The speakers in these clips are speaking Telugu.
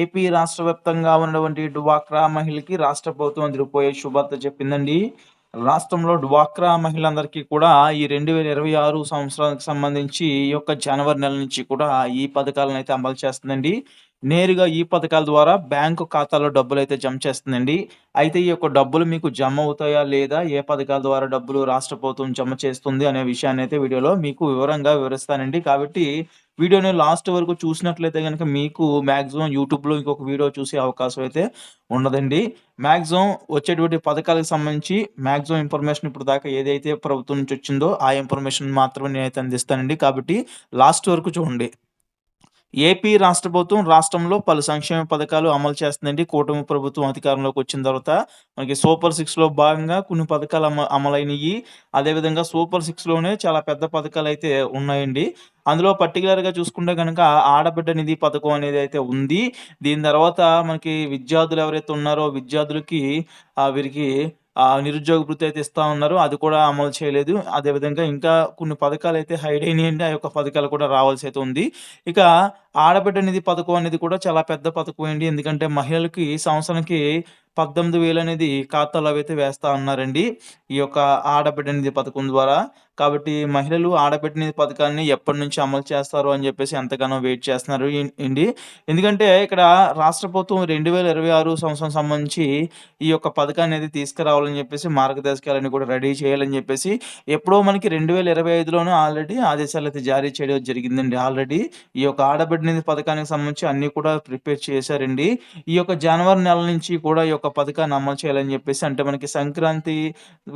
ఏపీ రాష్ట్ర వ్యాప్తంగా ఉన్నటువంటి డ్వాక్రా మహిళకి రాష్ట్ర ప్రభుత్వం ఎదురుపోయే శుభార్త చెప్పిందండి. రాష్ట్రంలో డ్వాక్రా మహిళలందరికీ కూడా ఈ రెండు వేల ఇరవై ఆరు సంవత్సరానికి సంబంధించి ఈ యొక్క జనవరి నెల నుంచి కూడా ఈ పథకాలను అయితే అమలు చేస్తుందండి. నేరుగా ఈ పథకాల ద్వారా బ్యాంకు ఖాతాలో డబ్బులు అయితే జమ చేస్తుందండి. అయితే ఈ యొక్క డబ్బులు మీకు జమ అవుతాయా లేదా ఏ పథకాల ద్వారా డబ్బులు రాష్ట్ర ప్రభుత్వం జమ చేస్తుంది అనే విషయాన్ని అయితే వీడియోలో మీకు వివరంగా వివరిస్తానండి. కాబట్టి వీడియోని లాస్ట్ వరకు చూసినట్లయితే కనుక మీకు మ్యాక్సిమం యూట్యూబ్లో ఇంకొక వీడియో చూసే అవకాశం అయితే ఉండదండి. మ్యాక్సిమం వచ్చేటువంటి పథకాలకు సంబంధించి మ్యాక్సిమం ఇన్ఫర్మేషన్ ఇప్పుడు దాకా ఏదైతే ప్రభుత్వం నుంచి వచ్చిందో ఆ ఇన్ఫర్మేషన్ మాత్రమే నేనైతే అందిస్తానండి. కాబట్టి లాస్ట్ వరకు చూడండి. ఏపీ రాష్ట్ర ప్రభుత్వం రాష్ట్రంలో పలు సంక్షేమ పథకాలు అమలు చేస్తుందండి. కూటమి ప్రభుత్వం అధికారంలోకి వచ్చిన తర్వాత మనకి సూపర్ సిక్స్లో భాగంగా కొన్ని పథకాలు అమ అమలైనవి అదేవిధంగా సూపర్ సిక్స్లోనే చాలా పెద్ద పథకాలు అయితే ఉన్నాయండి. అందులో పర్టికులర్గా చూసుకుంటే కనుక ఆడబిడ్డ నిధి పథకం అనేది అయితే ఉంది. దీని తర్వాత మనకి విద్యార్థులు ఎవరైతే ఉన్నారో విద్యార్థులకి వీరికి నిరుద్యోగ వృత్తి అయితే ఇస్తా ఉన్నారు. అది కూడా అమలు చేయలేదు. అదేవిధంగా ఇంకా కొన్ని పథకాలు అయితే హైడ్ అయినాయండి. ఆ యొక్క పథకాలు కూడా రావాల్సి అయితే ఉంది. ఇక ఆడబిడ్డ నిధి పథకం అనేది కూడా చాలా పెద్ద పథకం అండి. ఎందుకంటే మహిళలకి సంవత్సరానికి పద్దెనిమిది వేలు అనేది ఖాతాలో అయితే వేస్తా ఉన్నారండి. ఈ యొక్క ఆడబిడ్డ నిధి పథకం ద్వారా. కాబట్టి మహిళలు ఆడబిడ్డ నిధి పథకాన్ని ఎప్పటి నుంచి అమలు చేస్తారు అని చెప్పేసి ఎంతగానో వెయిట్ చేస్తున్నారు అండి. ఎందుకంటే ఇక్కడ రాష్ట్ర ప్రభుత్వం రెండు వేల ఇరవై ఆరు సంవత్సరం సంబంధించి ఈ యొక్క పథకాన్ని అనేది తీసుకురావాలని చెప్పేసి మార్గదర్శకాలని కూడా రెడీ చేయాలని చెప్పేసి ఎప్పుడో మనకి రెండు వేల ఇరవై ఐదులోనే ఆల్రెడీ ఆదేశాలు అయితే జారీ చేయడం జరిగిందండి. ఆల్రెడీ ఈ యొక్క ఆడబిడ్డ నిధి పథకానికి సంబంధించి అన్ని కూడా ప్రిపేర్ చేశారండి. ఈ యొక్క జనవరి నెల నుంచి కూడా ఈ యొక్క పథకాన్ని అమలు చేయాలని చెప్పేసి అంటే మనకి సంక్రాంతి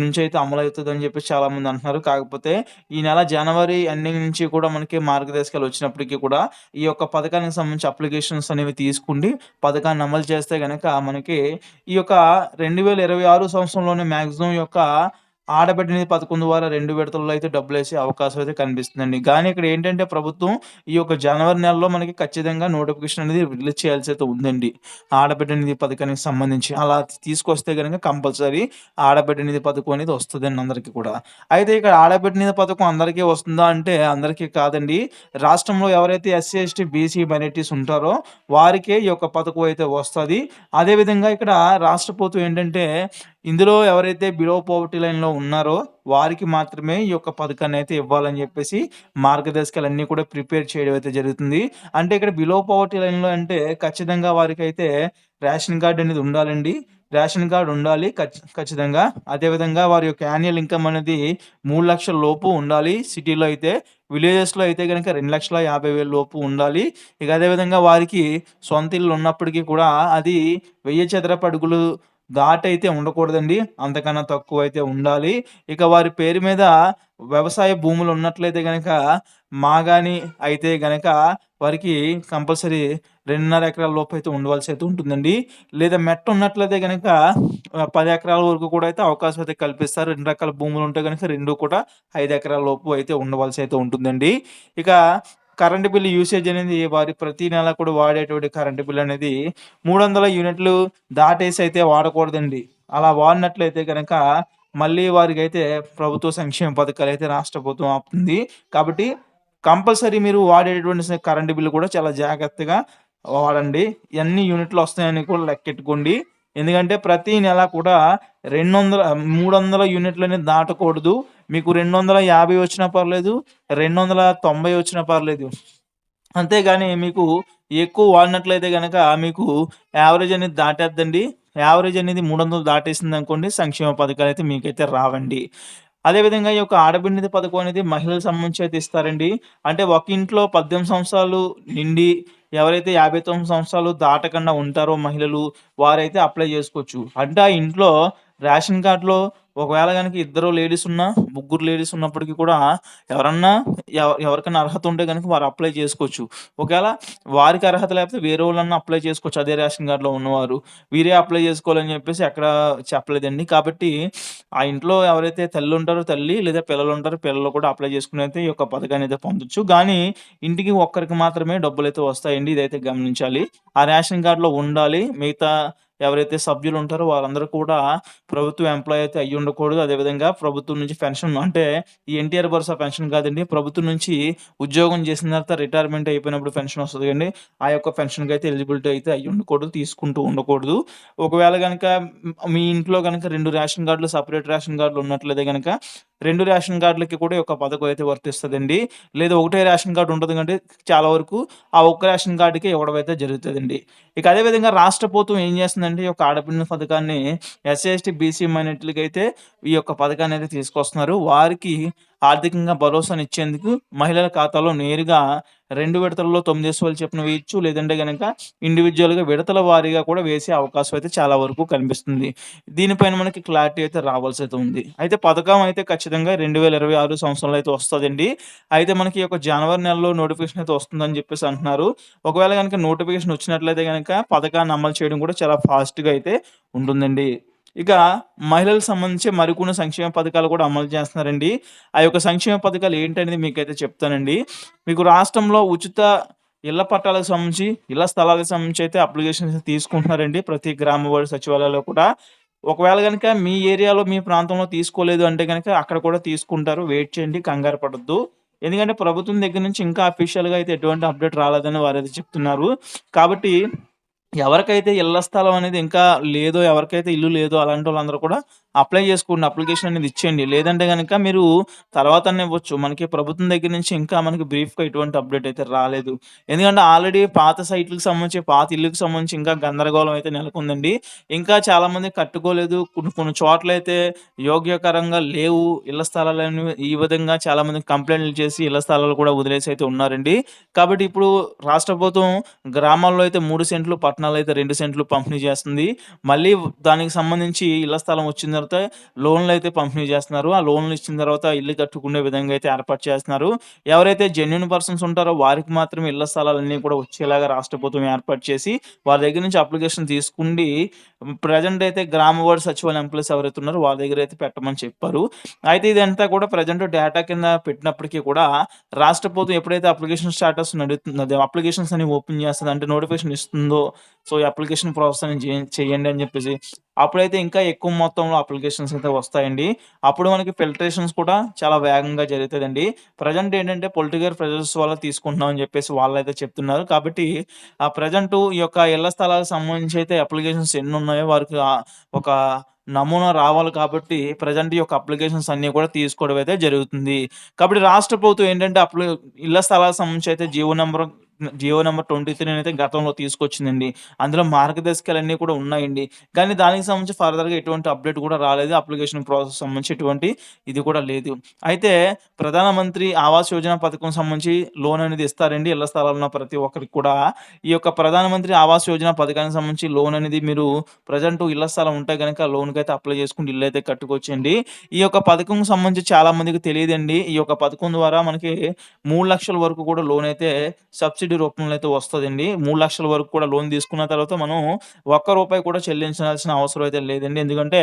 నుంచి అయితే అమలు అవుతుంది అని చెప్పేసి చాలా మంది అంటున్నారు. కాకపోతే ఈ నెల జనవరి ఎండింగ్ నుంచి కూడా మనకి మార్గదర్శకాలు వచ్చినప్పటికీ కూడా ఈ యొక్క పథకానికి సంబంధించి అప్లికేషన్స్ అనేవి తీసుకుండి పథకాన్ని అమలు చేస్తే కనుక మనకి ఈ యొక్క రెండు వేల ఇరవై ఆరు సంవత్సరంలోనే మ్యాక్సిమం యొక్క ఆడబిడ్డని పథకం ద్వారా రెండు విడతల్లో అయితే డబ్బులు వేసే అవకాశం అయితే కనిపిస్తుందండి. కానీ ఇక్కడ ఏంటంటే ప్రభుత్వం ఈ యొక్క జనవరి నెలలో మనకి ఖచ్చితంగా నోటిఫికేషన్ అనేది రిలీజ్ చేయాల్సి అయితే ఉందండి. ఆడబిడ్డ నిధి పథకానికి సంబంధించి అలా తీసుకొస్తే కనుక కంపల్సరీ ఆడబిడ్డ నిధి పథకం అనేది వస్తుందండి అందరికీ కూడా. అయితే ఇక్కడ ఆడబిడ్డ నిధి పథకం అందరికీ వస్తుందా అంటే అందరికీ కాదండి. రాష్ట్రంలో ఎవరైతే ఎస్సీ ఎస్టీ బీసీ మైనార్టీస్ ఉంటారో వారికే ఈ యొక్క పథకం అయితే వస్తుంది. అదేవిధంగా ఇక్కడ రాష్ట్ర ప్రభుత్వం ఏంటంటే ఇందులో ఎవరైతే బిలో పోవర్టీ లైన్లో ఉన్నారో వారికి మాత్రమే ఈ యొక్క పథకాన్ని అయితే ఇవ్వాలని చెప్పేసి మార్గదర్శకాలన్నీ కూడా ప్రిపేర్ చేయడం అయితే జరుగుతుంది. అంటే ఇక్కడ బిలో పోవర్టీ లైన్లో అంటే ఖచ్చితంగా వారికి అయితే రేషన్ కార్డు అనేది ఉండాలండి. రేషన్ కార్డు ఉండాలి ఖచ్చితంగా. అదేవిధంగా వారి యొక్క యాన్యువల్ ఇన్కమ్ అనేది మూడు లక్షల లోపు ఉండాలి. సిటీలో అయితే విలేజెస్లో అయితే కనుక రెండు లక్షల యాభై వేల లోపు ఉండాలి. ఇక అదేవిధంగా వారికి సొంత ఇల్లు ఉన్నప్పటికీ కూడా అది వెయ్యి చదరపు అడుగులు ఘాట్ అయితే ఉండకూడదండి. అంతకన్నా తక్కువ అయితే ఉండాలి. ఇక వారి పేరు మీద వ్యవసాయ భూములు ఉన్నట్లయితే గనక మాగాని అయితే గనక వారికి కంపల్సరీ రెండున్నర ఎకరాల లోపు అయితే ఉండవలసి అయితే ఉంటుందండి. లేదా మెట్ట ఉన్నట్లయితే గనక పది ఎకరాల వరకు కూడా అయితే అవకాశం అయితే కల్పిస్తారు. రెండు రకాల భూములు ఉంటే కనుక రెండు కూడా ఐదు ఎకరాల లోపు అయితే ఉండవలసి అయితే ఉంటుందండి. ఇక కరెంటు బిల్లు యూసేజ్ అనేది వారి ప్రతి నెల కూడా వాడేటువంటి కరెంటు బిల్ అనేది మూడు వందల యూనిట్లు దాటేసి అయితే వాడకూడదండి. అలా వాడినట్లయితే కనుక మళ్ళీ వారికి అయితే ప్రభుత్వ సంక్షేమ పథకాలు అయితే రాష్ట్ర ప్రభుత్వం ఆపుతుంది. కాబట్టి కంపల్సరీ మీరు వాడేటువంటి కరెంటు బిల్లు కూడా చాలా జాగ్రత్తగా వాడండి. ఎన్ని యూనిట్లు వస్తాయని కూడా లెక్కెట్టుకోండి. ఎందుకంటే ప్రతి నెల కూడా రెండు వందల మూడు వందల యూనిట్లు అనేది దాటకూడదు. మీకు రెండు వందల యాభై వచ్చినా పర్లేదు రెండు వందల తొంభై వచ్చినా పర్లేదు. అంతేగాని మీకు ఎక్కువ వాడినట్లయితే కనుక మీకు యావరేజ్ అనేది దాటేద్దండి. యావరేజ్ అనేది మూడు వందలు దాటేసింది అనుకోండి సంక్షేమ పథకాలు అయితే మీకైతే రావండి. అదేవిధంగా ఈ యొక్క ఆడబిడ్డ పథకం అనేది మహిళలకు సంబంధించి అయితే ఇస్తారండి. అంటే ఒక ఇంట్లో పద్దెనిమిది సంవత్సరాలు నిండి ఎవరైతే యాభై తొమ్మిది సంవత్సరాలు దాటకుండా ఉంటారో మహిళలు వారైతే అప్లై చేసుకోవచ్చు. అంటే ఆ ఇంట్లో రేషన్ కార్డులో ఒకవేళ కనుక ఇద్దరు లేడీస్ ఉన్నా ముగ్గురు లేడీస్ ఉన్నప్పటికీ కూడా ఎవరన్నా ఎవ- ఎవరికైనా అర్హత ఉంటే కనుక వారు అప్లై చేసుకోవచ్చు. ఒకవేళ వారికి అర్హత లేకపోతే వేరే వాళ్ళన్నా అప్లై చేసుకోవచ్చు. అదే రేషన్ కార్డులో ఉన్నవారు. వీరే అప్లై చేసుకోవాలని చెప్పేసి ఎక్కడ చెప్పలేదండి. కాబట్టి ఆ ఇంట్లో ఎవరైతే తల్లి ఉంటారో తల్లి లేదా పిల్లలు ఉంటారో పిల్లలు కూడా అప్లై చేసుకుని అయితే ఈ యొక్క పథకాన్ని అయితే పొందొచ్చు. కానీ ఇంటికి ఒక్కరికి మాత్రమే డబ్బులు అయితే వస్తాయండి. ఇదైతే గమనించాలి. ఆ రేషన్ కార్డులో ఉండాలి. మిగతా ఎవరైతే సభ్యులు ఉంటారో వారందరూ కూడా ప్రభుత్వ ఎంప్లాయ్ అయితే అయ్యి ఉండకూడదు. అదేవిధంగా ప్రభుత్వం నుంచి పెన్షన్ అంటే ఈ ఎన్టీఆర్ భరోసా పెన్షన్ కాదండి. ప్రభుత్వం నుంచి ఉద్యోగం చేసిన తర్వాత రిటైర్మెంట్ అయిపోయినప్పుడు పెన్షన్ వస్తుంది కండి ఆ యొక్క పెన్షన్‌కి అయితే ఎలిజిబిలిటీ అయితే అయ్యి ఉండకూడదు. తీసుకుంటూ ఉండకూడదు. ఒకవేళ కనుక మీ ఇంట్లో గనక రెండు రేషన్ కార్డులు సపరేట్ రేషన్ కార్డులు ఉన్నట్లయితే కనుక రెండు రేషన్ కార్డ్‌లకి కూడా ఒక పథకం అయితే వర్తిస్తుందండి లేదా ఒకటే రేషన్ కార్డు ఉంటుంది కంటే చాలా వరకు ఆ ఒక్క రేషన్ కార్డుకి ఇవ్వడం అయితే జరుగుతుందండి ఇక అదే విధంగా రాష్ట్ర ప్రభుత్వం ఏం చేస్తుందంటే ఈ యొక్క ఆడపిల్ల పథకాన్ని ఎస్సీ, ఎస్టీ, బీసీ అయితే ఈ యొక్క పథకాన్ని అయితే తీసుకొస్తున్నారు. వారికి ఆర్థికంగా భరోసానిచ్చేందుకు మహిళల ఖాతాలో నేరుగా రెండు విడతల్లో 9,000 చెప్పిన వేయచ్చు లేదంటే కనుక ఇండివిజువల్గా విడతల వారీగా కూడా వేసే అవకాశం అయితే చాలా వరకు కనిపిస్తుంది. దీనిపైన మనకి క్లారిటీ అయితే రావాల్సి అయితే ఉంది. అయితే పథకం అయితే ఖచ్చితంగా 2026 సంవత్సరంలో అయితే వస్తుందండి అయితే మనకి ఈ యొక్క జనవరి నెలలో నోటిఫికేషన్ అయితే వస్తుందని చెప్పేసి అంటున్నారు. ఒకవేళ గనక నోటిఫికేషన్ వచ్చినట్లయితే కనుక పథకాన్ని అమలు చేయడం కూడా చాలా ఫాస్ట్‌గా అయితే ఉంటుందండి. ఇక మహిళలకు సంబంధించి మరికొన్ని సంక్షేమ పథకాలు కూడా అమలు చేస్తున్నారండి. ఆ యొక్క సంక్షేమ పథకాలు ఏంటనేది మీకైతే చెప్తానండి. మీకు రాష్ట్రంలో ఉచిత ఇళ్ళ పట్టాలకు సంబంధించి, ఇళ్ళ స్థలాలకు సంబంధించి అయితే అప్లికేషన్స్ తీసుకుంటున్నారండి. ప్రతి గ్రామ వార్డు సచివాలయాల్లో కూడా. ఒకవేళ కనుక మీ ఏరియాలో, మీ ప్రాంతంలో తీసుకోలేదు అంటే కనుక అక్కడ కూడా తీసుకుంటారు. వెయిట్ చేయండి. కంగారు పడద్దు ఎందుకంటే ప్రభుత్వం దగ్గర నుంచి ఇంకా అఫీషియల్‌గా అయితే ఎటువంటి అప్డేట్ రాలేదని వారైతే చెప్తున్నారు. కాబట్టి ఎవరికైతే ఇళ్ళ స్థలం అనేది ఇంకా లేదో, ఎవరికైతే ఇల్లు లేదో అలాంటోళ్ళందరూ కూడా అప్లై చేసుకోండి. అప్లికేషన్ అనేది ఇచ్చేయండి. లేదంటే కనుక మీరు తర్వాత ఇవ్వచ్చు. మనకి ప్రభుత్వం దగ్గర నుంచి ఇంకా మనకి బ్రీఫ్‌గా ఎటువంటి అప్డేట్ అయితే రాలేదు. ఎందుకంటే ఆల్రెడీ పాత సైట్లకు సంబంధించి, పాత ఇల్లుకి సంబంధించి ఇంకా గందరగోళం అయితే నెలకొందండి. ఇంకా చాలామంది కట్టుకోలేదు. కొన్ని కొన్ని చోట్లయితే యోగ్యకరంగా లేవు ఇళ్ళ స్థలాలని ఈ విధంగా చాలామంది కంప్లైంట్లు చేసి ఇళ్ళ స్థలాలు కూడా వదిలేసి అయితే ఉన్నారండి. కాబట్టి ఇప్పుడు రాష్ట్ర ప్రభుత్వం గ్రామాల్లో అయితే మూడు సెంట్లు, పట్టణాల్లో అయితే రెండు సెంట్లు పంపిణీ చేస్తుంది. మళ్ళీ దానికి సంబంధించి ఇళ్ళ స్థలం వచ్చిన తర్వాత లోన్‌లు అయితే పంపిణీ చేస్తున్నారు. ఆ లోన్‌లు ఇచ్చిన తర్వాత ఇల్లు కట్టుకునే విధంగా అయితే ఏర్పాటు చేస్తున్నారు. ఎవరైతే జెన్యున్ పర్సన్స్ ఉంటారో వారికి మాత్రమే ఇళ్ళ స్థలాలన్నీ కూడా వచ్చేలాగా రాష్ట్ర ప్రభుత్వం ఏర్పాటు చేసి వారి దగ్గర నుంచి అప్లికేషన్ తీసుకుండి ప్రజెంట్ అయితే గ్రామ వార్డు సచివాలయం ఎంప్లాయీస్ ఎవరైతే ఉన్నారో వాళ్ళ దగ్గర అయితే పెట్టమని చెప్పారు. అయితే ఇదంతా కూడా ప్రజెంట్ డేటా కింద పెట్టినప్పటికీ కూడా రాష్ట్ర ప్రభుత్వం ఎప్పుడైతే అప్లికేషన్ స్టేటస్ నడుతుంది అప్లికేషన్స్ అని ఓపెన్ చేస్తుంది అంటే నోటిఫికేషన్ ఇస్తుందో సో, ఈ అప్లికేషన్ ప్రాసెస్ అని చేయండి అని చెప్పేసి అప్పుడైతే ఇంకా ఎక్కువ మొత్తంలో అప్లికేషన్స్ అయితే వస్తాయండి. అప్పుడు మనకి ఫిల్టరేషన్స్ కూడా చాలా వేగంగా జరుగుతుందండి ప్రజెంట్ ఏంటంటే పొలిటికల్ ప్రెజర్స్ వల్ల తీసుకుంటున్నాం అని చెప్పేసి వాళ్ళైతే చెప్తున్నారు. కాబట్టి ఆ ప్రెజెంటు ఈ యొక్క ఇళ్ళ స్థలాలకు సంబంధించి అయితే అప్లికేషన్స్ ఎన్ని ఉన్నాయో వారికి ఒక నమూనా రావాలి కాబట్టి ప్రజెంట్ యొక్క అప్లికేషన్స్ అన్నీ కూడా తీసుకోవడం అయితే జరుగుతుంది. కాబట్టి రాష్ట్ర ప్రభుత్వం ఏంటంటే అప్లి ఇళ్ళ స్థలాలకు సంబంధించి అయితే GO number GO number twenty three అయితే గతంలో తీసుకొచ్చిందండి. అందులో మార్గదర్శకాలన్నీ కూడా ఉన్నాయండి. కానీ దానికి సంబంధించి ఫర్దర్‌గా ఎటువంటి అప్డేట్ కూడా రాలేదు. అప్లికేషన్ ప్రాసెస్ సంబంధించి ఎటువంటి ఇది కూడా లేదు. అయితే ప్రధానమంత్రి ఆవాస్ యోజన పథకం సంబంధించి లోన్ అనేది ఇస్తారండి. ఇళ్ళ స్థలాలు ఉన్న ప్రతి ఒక్కరికి కూడా. ఈ యొక్క ప్రధానమంత్రి ఆవాస్ యోజన పథకానికి సంబంధించి లోన్ అనేది మీరు ప్రజెంట్ ఇళ్ళ స్థలం ఉంటే గనక లోన్‌కైతే అప్లై చేసుకుంటే ఇల్లు అయితే కట్టుకోవచ్చండి. ఈ యొక్క పథకం సంబంధించి చాలా మందికి తెలియదండి ఈ యొక్క పథకం ద్వారా మనకి మూడు లక్షల వరకు కూడా లోన్ అయితే సబ్సిడీ రూపంలో అయితే వస్తదండి. 3,00,000 వరకు కూడా లోన్ తీసుకున్న తర్వాత మనం ఒక్క రూపాయి కూడా చెల్లించాల్సిన అవసరం అయితే లేదండి. ఎందుకంటే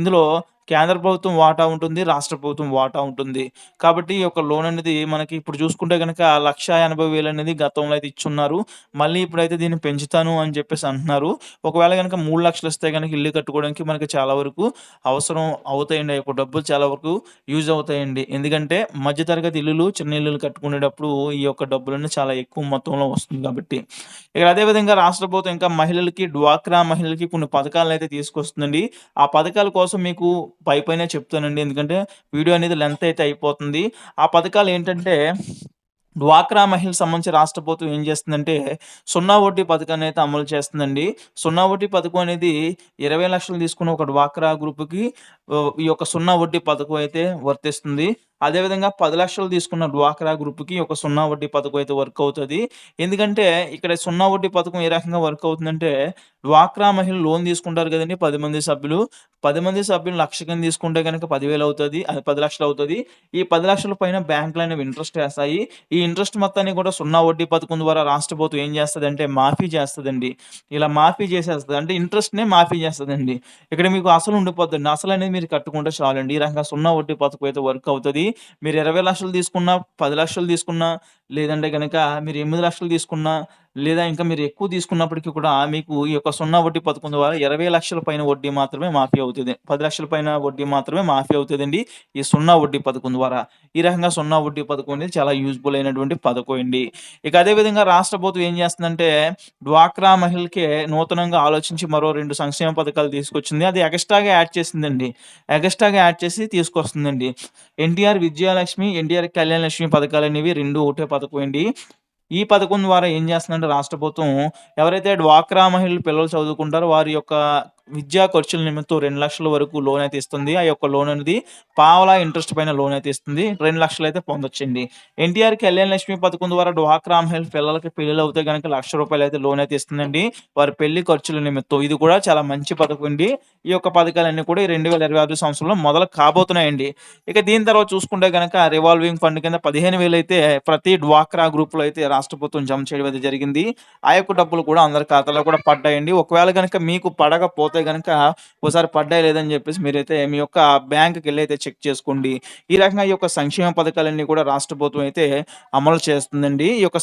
ఇందులో కేంద్ర ప్రభుత్వం వాటా ఉంటుంది. రాష్ట్ర ప్రభుత్వం వాటా ఉంటుంది. కాబట్టి ఈ యొక్క లోన్ అనేది మనకి ఇప్పుడు చూసుకుంటే కనుక లక్షా ఎనభై వేలు అనేది గతంలో అయితే ఇచ్చున్నారు. మళ్ళీ ఇప్పుడైతే దీన్ని పెంచుతాను అని చెప్పేసి అంటున్నారు. ఒకవేళ కనుక మూడు లక్షలు ఇస్తే గనక ఇల్లు కట్టుకోవడానికి మనకి చాలా వరకు అవసరం అవుతాయండి. ఆ యొక్క డబ్బులు చాలా వరకు యూజ్ అవుతాయండి. ఎందుకంటే మధ్య తరగతి ఇల్లులు, చిన్న ఇల్లులు కట్టుకునేటప్పుడు ఈ యొక్క డబ్బులన్నీ చాలా ఎక్కువ మొత్తంలో వస్తుంది కాబట్టి. ఇక అదే విధంగా రాష్ట్ర ప్రభుత్వం ఇంకా మహిళలకి, డ్వాక్రా మహిళలకి కొన్ని పథకాలనైతే తీసుకొస్తుందండి. ఆ పథకాల కోసం మీకు పైపైనే చెప్తానండి. ఎందుకంటే వీడియో అనేది లెంత్ అయితే అయిపోతుంది. ఆ పథకాలు ఏంటంటే డ్వాక్రా మహిళ సంబంధించి రాష్ట్ర ప్రభుత్వం ఏం చేస్తుందంటే సున్నా వడ్డీ పథకాన్ని అయితే అమలు చేస్తుందండి. సున్నా వడ్డీ పథకం అనేది ఇరవై లక్షలు తీసుకున్న ఒక డ్వాక్రా గ్రూప్‌కి ఈ యొక్క సున్నా వడ్డీ పథకం అయితే వర్తిస్తుంది. అదేవిధంగా 10,00,000 తీసుకున్న డ్వాక్రా గ్రూప్‌కి ఒక సున్నా వడ్డీ పథకం అయితే వర్క్ అవుతుంది. ఎందుకంటే ఇక్కడ సున్నా వడ్డీ పథకం ఏ రకంగా వర్క్ అవుతుందంటే డ్వాక్రా మహిళలు లోన్ తీసుకుంటారు కదండి పది మంది సభ్యులు. పది మంది సభ్యులు లక్ష కింద తీసుకుంటే కనుక పదివేలు అవుతుంది అది పది లక్షలు అవుతుంది. ఈ పది లక్షల పైన బ్యాంకులు అనేవి ఇంట్రెస్ట్ వేస్తాయి. ఈ ఇంట్రెస్ట్ మొత్తాన్ని కూడా సున్నా వడ్డీ పథకం ద్వారా రాష్ట్ర ప్రభుత్వం ఏం చేస్తుందంటే మాఫీ చేస్తుందండి. ఇలా మాఫీ చేసేస్తుంది. అంటే ఇంట్రెస్ట్‌నే మాఫీ చేస్తుందండి. ఇక్కడ మీకు అసలు ఉండిపోతుందండి అసలు అనేది మీరు కట్టుకుంటే చాలండి. ఈ రకంగా సున్నా వడ్డీ పథకం అయితే వర్క్ అవుతుంది. మీరు ఇరవై లక్షలు తీసుకున్నా పది లక్షలు తీసుకున్నా లేదంటే కనుక మీరు ఎనిమిది లక్షలు తీసుకున్నా లేదా ఇంకా మీరు ఎక్కువ తీసుకున్నప్పటికీ కూడా మీకు ఈ యొక్క సున్నా వడ్డీ పథకం ద్వారా ఇరవై లక్షల పైన వడ్డీ మాత్రమే మాఫీ అవుతుంది పది లక్షల పైన వడ్డీ మాత్రమే మాఫీ అవుతుందండి ఈ సున్నా వడ్డీ పథకం ద్వారా. ఈ రకంగా సున్నా వడ్డీ పథకం అనేది చాలా యూజ్‌ఫుల్ అయినటువంటి పథకం అండి. ఇక అదే విధంగా రాష్ట్ర ప్రభుత్వం ఏం చేస్తుందంటే డ్వాక్రా మహిళకే నూతనంగా ఆలోచించి మరో రెండు సంక్షేమ పథకాలు తీసుకొచ్చింది. అది ఎక్స్ట్రాగా యాడ్ చేసిందండి. ఎగస్ట్రాగా యాడ్ చేసి తీసుకొస్తుందండి. ఎన్టీఆర్ విజయలక్ష్మి ఎన్టీఆర్ కళ్యాణ లక్ష్మి పథకాలనేవి 2 ఒకటే పథకం అండి. ఈ పథకం ద్వారా ఏం చేస్తుందంటే రాష్ట్ర ప్రభుత్వం ఎవరైతే డ్వాక్రా మహిళలు పిల్లలు చదువుకుంటారో వారి యొక్క విద్యా ఖర్చుల నిమిత్తం రెండు లక్షల వరకు లోన్ అయితే ఇస్తుంది. ఆ యొక్క లోన్ అనేది పావలా ఇంట్రెస్ట్ పైన లోన్ అయితే ఇస్తుంది. 2,00,000 అయితే పొందొచ్చండి. ఎన్టీఆర్ కళ్యాణ్ లక్ష్మి పథకం ద్వారా డ్వాక్రా హెల్త్ పిల్లలకి పెళ్ళిళ్ళు అవుతే కనుక లక్ష రూపాయలు అయితే లోన్ అయితే ఇస్తుందండి. వారి పెళ్ళి ఖర్చుల నిమిత్తం. ఇది కూడా చాలా మంచి పథకం అండి. ఈ యొక్క పథకాలన్నీ కూడా ఈ 2026 సంవత్సరంలో మొదలు కాబోతున్నాయండి. ఇక దీని తర్వాత చూసుకుంటే గనక రివాల్వింగ్ ఫండ్ కింద 15,000 అయితే ప్రతి డ్వాక్రా గ్రూప్‌లో అయితే రాష్ట్ర ప్రభుత్వం జమ చేయడం అయితే జరిగింది. ఆ యొక్క డబ్బులు కూడా అందరి ఖాతాలో కూడా పడ్డాయండి. ఒకవేళ గనక మీకు పడకపోతే గనక కనుక ఒకసారి పడ్డాయి లేదని చెప్పేసి మీరైతే మీ యొక్క బ్యాంక్‌కెళ్ళి అయితే చెక్ చేసుకోండి. ఈ రకంగా ఈ యొక్క సంక్షేమ పథకాలన్నీ కూడా రాష్ట్ర ప్రభుత్వం అయితే అమలు చేస్తుందండి. ఈ యొక్క